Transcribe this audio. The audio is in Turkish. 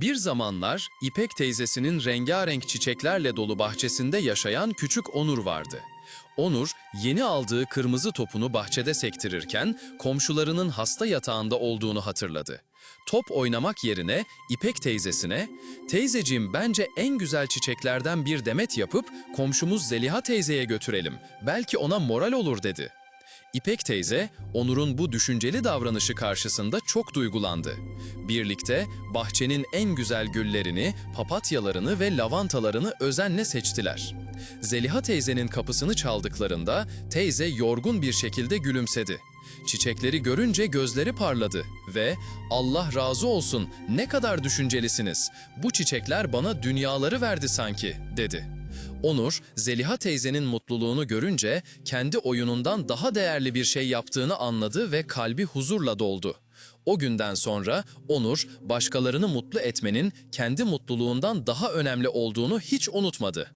Bir zamanlar İpek teyzesinin rengarenk çiçeklerle dolu bahçesinde yaşayan küçük Onur vardı. Onur, yeni aldığı kırmızı topunu bahçede sektirirken komşularının hasta yatağında olduğunu hatırladı. Top oynamak yerine İpek teyzesine, "Teyzeciğim bence en güzel çiçeklerden bir demet yapıp komşumuz Zeliha teyzeye götürelim. Belki ona moral olur." dedi. İpek teyze, Onur'un bu düşünceli davranışı karşısında çok duygulandı. Birlikte bahçenin en güzel güllerini, papatyalarını ve lavantalarını özenle seçtiler. Zeliha teyzenin kapısını çaldıklarında teyze yorgun bir şekilde gülümsedi. Çiçekleri görünce gözleri parladı ve "Allah razı olsun, ne kadar düşüncelisiniz. Bu çiçekler bana dünyaları verdi sanki." dedi. Onur, Zeliha teyzenin mutluluğunu görünce kendi oyunundan daha değerli bir şey yaptığını anladı ve kalbi huzurla doldu. O günden sonra Onur, başkalarını mutlu etmenin kendi mutluluğundan daha önemli olduğunu hiç unutmadı.